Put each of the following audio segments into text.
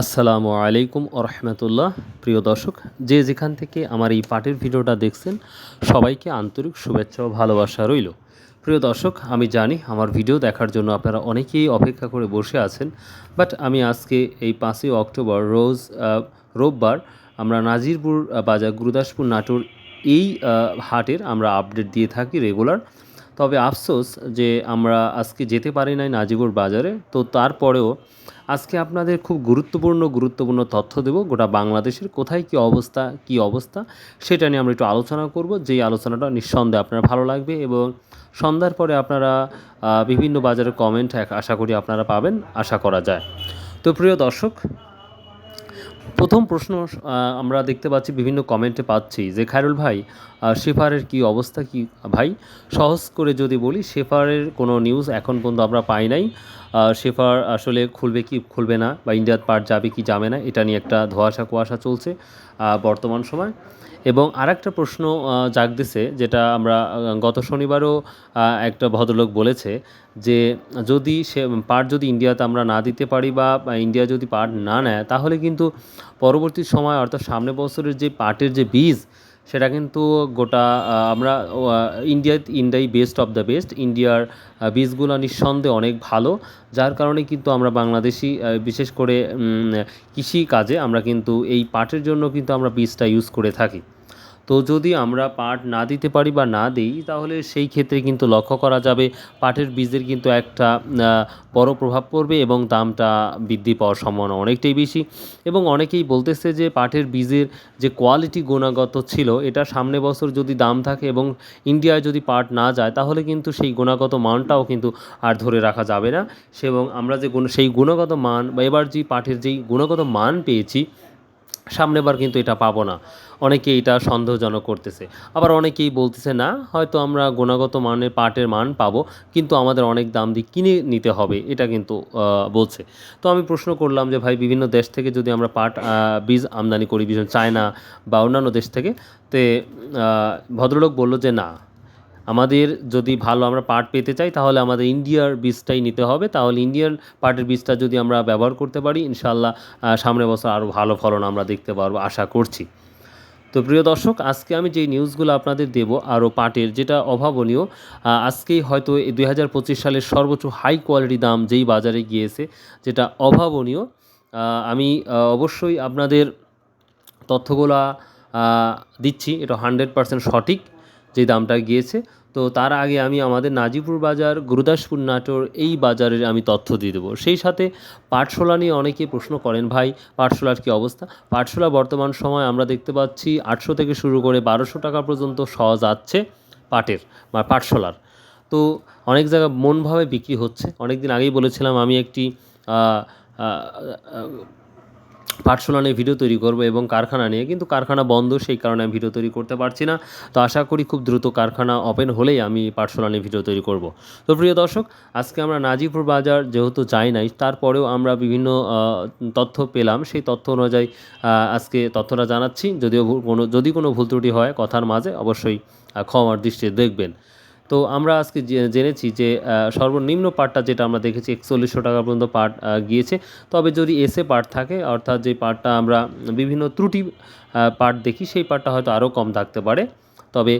আসসালামু আলাইকুম রহমতুল্লাহ। প্রিয় দর্শক, যে যেখান থেকে আমার এই পাটের ভিডিওটা দেখছেন, সবাইকে আন্তরিক শুভেচ্ছা ও ভালোবাসা রইল। প্রিয় দর্শক, আমি জানি আমার ভিডিও দেখার জন্য আপনারা অনেকেই অপেক্ষা করে বসে আছেন, বাট আমি আজকে এই পাঁচই অক্টোবর, রোজ রোববার আমরা নাজিরপুর বাজার, গুরুদাসপুর নাটোর এই হাটের আমরা আপডেট দিয়ে থাকি রেগুলার। তবে আফসোস যে আমরা আজকে যেতে পারি নাই নাজিবুর বাজারে। তো তারপরেও আজকে আপনাদের খুব গুরুত্বপূর্ণ গুরুত্বপূর্ণ তথ্য দেব, গোটা বাংলাদেশের কোথায় কী অবস্থা কী অবস্থা, সেটা নিয়ে আমরা একটু আলোচনা করব। যেই আলোচনাটা নিঃসন্দেহে আপনার ভালো লাগবে এবং সন্ধ্যার পরে আপনারা বিভিন্ন বাজারের কমেন্ট আশা করি আপনারা পাবেন, আশা করা যায়। তো প্রিয় দর্শক প্রথম প্রশ্ন আমরা দেখতে পাচ্ছি, বিভিন্ন কমেন্টে পাচ্ছি যে, খায়রুল ভাই শেফারের কি অবস্থা কি? ভাই, সহজ করে যদি বলি, শেফারের কোনো নিউজ এখন পর্যন্ত আমরা পাই নাই। শেফার আসলে খুলবে কি খুলবে না বা ইন্ডিয়ার পার্ট যাবে কি যাবে না এটা নিয়ে একটা ধোয়াশা কুয়াশা চলছে বর্তমান সময়। এবং আরেকটা প্রশ্ন আহ, জাগতেছে যেটা আমরা গত শনিবারও একটা ভদ্রলোক বলেছে যে যদি সে পার্ট যদি ইন্ডিয়াতে আমরা না দিতে পারি বা বা ইন্ডিয়া যদি পার্ট না নেয় তাহলে কিন্তু পরবর্তী সময় অর্থাৎ সামনে বছরের যে পার্টের যে বীজ সেটা কিন্তু গোটা আমরা ইন্ডিয়া ইন্ডিয়াই বেস্ট অফ দ্য বেস্ট ইন্ডিয়ার বীজগুলো নিঃসন্দেহে অনেক ভালো, যার কারণে কিন্তু আমরা বাংলাদেশি বিশেষ করে কৃষি কাজে আমরা কিন্তু এই পাটের জন্য কিন্তু আমরা বীজটা ইউজ করে থাকি। তো যদি আমরা পাট না দিতে পারি বা না দিই, তাহলে সেই ক্ষেত্রে কিন্তু লক্ষ্য করা যাবে পাটের বীজের কিন্তু একটা বড় প্রভাব পড়বে এবং দামটা বৃদ্ধি পাওয়ার সম্ভাবনা অনেকটাই বেশি। এবং অনেকেই বলতেছে যে পাটের বীজের যে কোয়ালিটি গুণাগত ছিল, এটা সামনে বছর যদি দাম থাকে এবং ইন্ডিয়ায় যদি পাট না যায়, তাহলে কিন্তু সেই গুণাগত মানটাও কিন্তু আর ধরে রাখা যাবে না। সে এবং আমরা যে সেই গুণগত মান বা এবার যে পাটের যেই গুণগত মান পেয়েছি সামনেবার কিন্তু এটা পাবো না। অনেকে এটা সন্দেহজনক করতেছে। আবার অনেকেই বলতেছে, না, হয়তো আমরা গুণাগত মানের পাটের মান পাবো, কিন্তু আমাদের অনেক দাম দিয়ে কিনে নিতে হবে। এটা কিন্তু বলছে। তো আমি প্রশ্ন করলাম যে, ভাই, বিভিন্ন দেশ থেকে যদি আমরা পাট বীজ আমদানি করি, বিশেষ চায়না বা অন্যান্য দেশ থেকে? তে ভদ্রলোক বলল যে, না। আমাদের যদি ভালো আমরা পাট পেতে চাই তাহলে আমাদের ইন্ডিয়ার বীজটাই নিতে হবে। তাহলে ইন্ডিয়ান পাটের বীজটা যদি আমরা ব্যবহার করতে পারি ইনশাল্লাহ আহ, সামনের বছর আরও ভালো ফলন আমরা দেখতে পারব আশা করছি। তো প্রিয় দর্শক আজকে আমি যেই নিউজগুলো আপনাদের দেব আরও পাটের যেটা অভাবনীয় আজকেই হয়তো দুই হাজার পঁচিশ সালের সর্বোচ্চ হাই কোয়ালিটি দাম যেই বাজারে গিয়েছে যেটা অভাবনীয় আমি অবশ্যই আপনাদের তথ্যগুলা দিচ্ছি এটা হান্ড্রেড পার্সেন্ট সঠিক। যে দামটা গিয়েছে, তো তার আগে আমি আমাদের নাজিপুর বাজার, গুরুদাসপুর নাটোর এই বাজারের আমি তথ্য দিয়ে দেবো। সেই সাথে পাটশোলা নিয়ে অনেকে প্রশ্ন করেন, ভাই, পাটশোলার কী অবস্থা? পাটশোলা বর্তমান সময় আমরা দেখতে পাচ্ছি আটশো থেকে শুরু করে বারোশো টাকা পর্যন্ত সহজ যাচ্ছে পাটের, বা পাটশোলার। তো অনেক জায়গায় মনভাবে বিক্রি হচ্ছে। অনেক দিন আগেই বলেছিলাম আমি একটি পাটশোলা নিয়ে ভিডিও তৈরি করব এবং কারখানা নিয়ে, কিন্তু কারখানা বন্ধ, সেই কারণে আমি ভিডিও তৈরি করতে পারছি না। তো আশা করি খুব দ্রুত কারখানা ওপেন হলেই আমি পাটশোলা নিয়ে ভিডিও তৈরি করব। তো প্রিয় দর্শক, আজকে আমরা নাজিপুর বাজার যেহেতু যাই নাই, তারপরেও আমরা বিভিন্ন তথ্য পেলাম। সেই তথ্য অনুযায়ী আজকে তথ্যটা জানাচ্ছি। যদিও কোনো, যদি কোনো ভুল ত্রুটি হয় কথার মাঝে, অবশ্যই ক্ষমার দৃষ্টিতে দেখবেন। তো আমরা আজকে জেনেছি যে সর্বনিম্ন পার্টটা যেটা আমরা দেখেছি একচল্লিশশো টাকা পর্যন্ত পার্ট গিয়েছে। তবে যদি এসে পার্ট থাকে, অর্থাৎ যে পার্টটা আমরা বিভিন্ন ত্রুটি পার্ট দেখি, সেই পার্টটা হয়তো আরও কম থাকতে পারে। তবে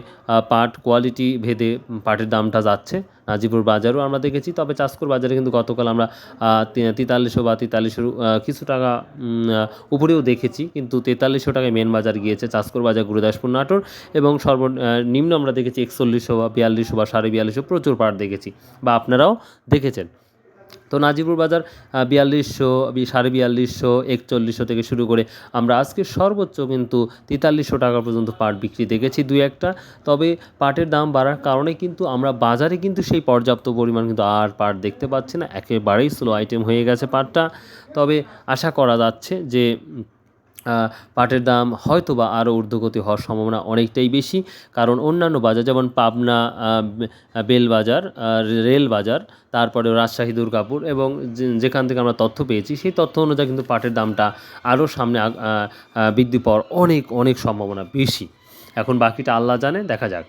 পাট কোয়ালিটি ভেদে পাটের দামটা যাচ্ছে। নাজিপুর বাজারও আমরা দেখেছি, তবে চাষকুর বাজারে কিন্তু গতকাল আমরা তেতাল্লিশশো বা তেতাল্লিশশো কিছু টাকা উপরেও দেখেছি, কিন্তু তেতাল্লিশশো টাকায় মেন বাজার গিয়েছে চাষকুর বাজার, গুরুদাসপুর, নাটোর এবং সর্বনিম্ন আমরা দেখেছি একচল্লিশশো বা বিয়াল্লিশশো বা সাড়ে বিয়াল্লিশশো প্রচুর পাট দেখেছি। বা আপনারাও দেখেছেন। তো নাজিপুর বাজার বিয়াল্লিশশো সাড়ে বিয়াল্লিশশো, একচল্লিশশো থেকে শুরু করে আমরা আজকে সর্বোচ্চ কিন্তু তেতাল্লিশশো টাকা পর্যন্ত পাট বিক্রি দেখেছি দুই একটা। তবে পাটের দাম বাড়ার কারণে কিন্তু আমরা বাজারে কিন্তু সেই পর্যাপ্ত পরিমাণ কিন্তু আর পাট দেখতে পাচ্ছি না। একেবারেই স্লো আইটেম হয়ে গেছে পাটটা। তবে আশা করা যাচ্ছে যে পাটের দাম হয়তো বা আরও ঊর্ধ্বগতি হওয়ার সম্ভাবনা অনেকটাই বেশি। কারণ অন্যান্য বাজার যেমন পাবনা বেলবাজার আহ, রেল বাজার তারপরে রাজশাহী দুর্গাপুর এবং যেখান থেকে আমরা তথ্য পেয়েছি সেই তথ্য অনুযায়ী কিন্তু পাটের দামটা আরও সামনে বৃদ্ধি পাওয়ার অনেক অনেক সম্ভাবনা বেশি। এখন বাকিটা আল্লাহ জানে দেখা যাক।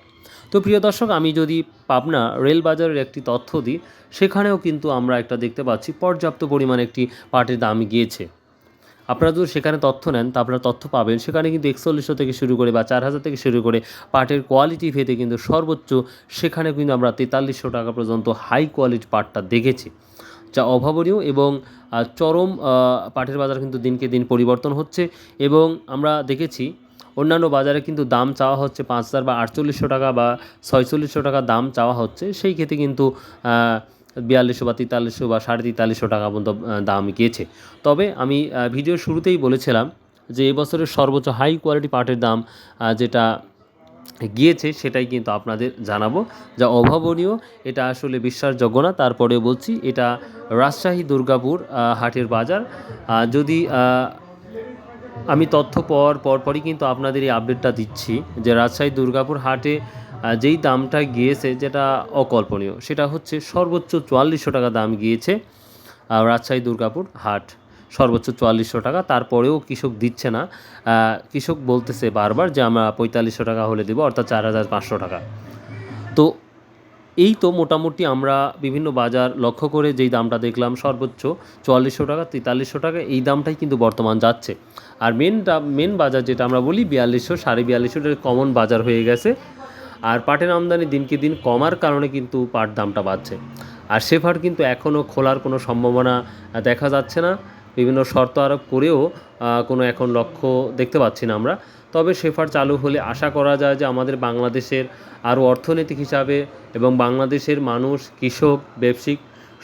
তো প্রিয় দর্শক আমি যদি পাবনা রেল বাজারের একটি তথ্য দিই সেখানেও কিন্তু আমরা একটা দেখতে পাচ্ছি পর্যাপ্ত পরিমাণে একটি পাটের দাম গিয়েছে। আপনারা যদি সেখানে তথ্য নেন, তা আপনারা তথ্য পাবেন। সেখানে কিন্তু একচল্লিশশো থেকে শুরু করে বা চার হাজার থেকে শুরু করে পাটের কোয়ালিটি ভেদে কিন্তু সর্বোচ্চ সেখানে কিন্তু আমরা তেতাল্লিশশো টাকা পর্যন্ত হাই কোয়ালিটি পাটটা দেখেছি। যা অভাবনীয় এবং চরম পাটের বাজার কিন্তু দিনকে দিন পরিবর্তন হচ্ছে এবং আমরা দেখেছি অন্যান্য বাজারে কিন্তু দাম চাওয়া হচ্ছে পাঁচ হাজার বা আটচল্লিশশো টাকা বা ছয়চল্লিশশো টাকা দাম চাওয়া হচ্ছে। সেই ক্ষেত্রে কিন্তু বিয়াল্লিশশো বা তেতাল্লিশশো বা সাড়ে তেতাল্লিশশো টাকা পর্যন্ত দাম গিয়েছে। তবে আমি ভিডিওর শুরুতেই বলেছিলাম যে এবছরের সর্বোচ্চ হাই কোয়ালিটি পাটের দাম যেটা গিয়েছে সেটাই কিন্তু আপনাদের জানাব। যা অভাবনীয়, এটা আসলে বিশ্বাসযোগ্য না। তারপরেও বলছি, এটা রাজশাহী দুর্গাপুর হাটের বাজার। যদি আমি তথ্য পর পরপরই কিন্তু আপনাদের এই আপডেটটা দিচ্ছি যে রাজশাহী দুর্গাপুর হাটে যেই দামটা গিয়েছে যেটা অকল্পনীয়, সেটা হচ্ছে সর্বোচ্চ চুয়াল্লিশশো টাকা দাম গিয়েছে রাজশাহী দুর্গাপুর হাট। সর্বোচ্চ চুয়াল্লিশশো টাকা, তারপরেও কৃষক দিচ্ছে না। কৃষক বলতেছে বারবার যে আমরা পঁয়তাল্লিশশো টাকা হলে দেবো, অর্থাৎ চার হাজার পাঁচশো টাকা। তো এই তো মোটামুটি আমরা বিভিন্ন বাজার লক্ষ্য করে যেই দামটা দেখলাম, সর্বোচ্চ চুয়াল্লিশশো টাকা, তেতাল্লিশশো টাকা, এই দামটাই কিন্তু বর্তমান যাচ্ছে। আর মেন মেন বাজার যেটা আমরা বলি, বিয়াল্লিশশো, সাড়ে বিয়াল্লিশশো কমন বাজার হয়ে গেছে। আর পাটের আমদানি দিনকে দিন কমার কারণে কিন্তু পাট দামটা বাড়ছে। আর সেফার কিন্তু এখনও খোলার কোনো সম্ভাবনা দেখা যাচ্ছে না। বিভিন্ন শর্ত আরোপ করেও কোনো এখন লক্ষ্য দেখতে পাচ্ছি না আমরা। তবে সেফার চালু হলে আশা করা যায় যে আমাদের বাংলাদেশের আরও অর্থনৈতিক হিসাবে এবং বাংলাদেশের মানুষ, কৃষক, ব্যবসায়িক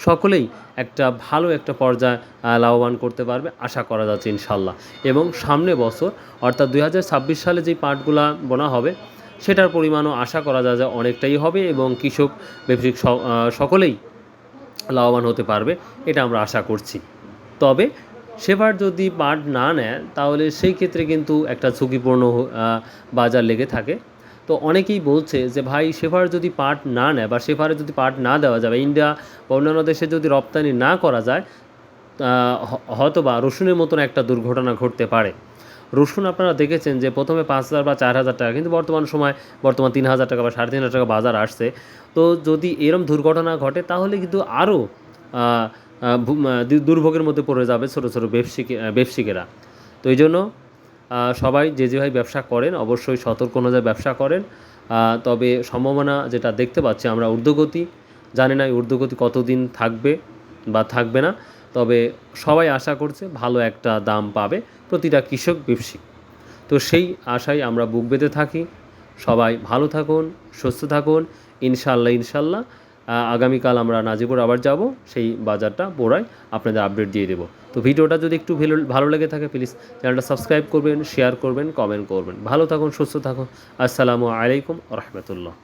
সকলেই একটা ভালো একটা পর্যায়ে লাভবান করতে পারবে আশা করা যাচ্ছে ইনশাল্লাহ এবং সামনে বছর, অর্থাৎ দু হাজার ছাব্বিশ সালে যেই পাটগুলা বোনা হবে, সেটার পরিমাণও আশা করা যায় যে অনেকটাই হবে এবং কৃষক, ব্যবসায়িক সকলেই লাভবান হতে পারবে, এটা আমরা আশা করছি। তবে সেবার যদি পাট না নেয়, তাহলে সেই ক্ষেত্রে কিন্তু একটা ঝুঁকিপূর্ণ বাজার লেগে থাকে। তো অনেকেই বলছে যে, ভাই সেফার যদি পাট না নেয় বা সেফারে যদি পাট না দেওয়া যাবে ইন্ডিয়া বা অন্যান্য দেশে যদি রপ্তানি না করা যায় হয়তো বা রসুনের মতন একটা দুর্ঘটনা ঘটতে পারে। রসুন আপনারা দেখেছেন যে, প্রথমে পাঁচ হাজার বা চার হাজার টাকা, কিন্তু বর্তমান সময় বর্তমান তিন হাজার টাকা বা সাড়ে তিন হাজার টাকা বাজার আসছে। তো যদি এরম দুর্ঘটনা ঘটে, তাহলে কিন্তু আরও দুর্ভোগের মধ্যে পড়ে যাবে ছোটো ছোটো ব্যবসায়িক ব্যবসায়িকেরা তো এই জন্য সবাই যে যেভাবে ব্যবসা করেন, অবশ্যই সতর্ক অনুযায়ী ব্যবসা করেন। তবে সম্ভাবনা যেটা দেখতে পাচ্ছি আমরা ঊর্ধ্বগতি। জানি না ঊর্ধ্বগতি কতদিন থাকবে বা থাকবে না। তবে সবাই আশা করছে ভালো একটা দাম পাবে প্রতিটা কৃষক ব্যবসায়িক তো সেই আশায় আমরা বুক বেঁধে থাকি। সবাই ভালো থাকুন, সুস্থ থাকুন। ইনশাল্লাহ ইনশাল্লাহ আগামীকাল আমরা নাজিপুর আবার যাব, সেই বাজারটা বোড়ায় আপনাদের আপডেট দিয়ে দেবো। তো ভিডিওটা যদি একটু ভালো লেগে থাকে প্লিজ চ্যানেলটা সাবস্ক্রাইব করবেন শেয়ার করবেন কমেন্ট করবেন। ভালো থাকুন, সুস্থ থাকুন। আসসালামু আলাইকুম রহমতুল্লাহ।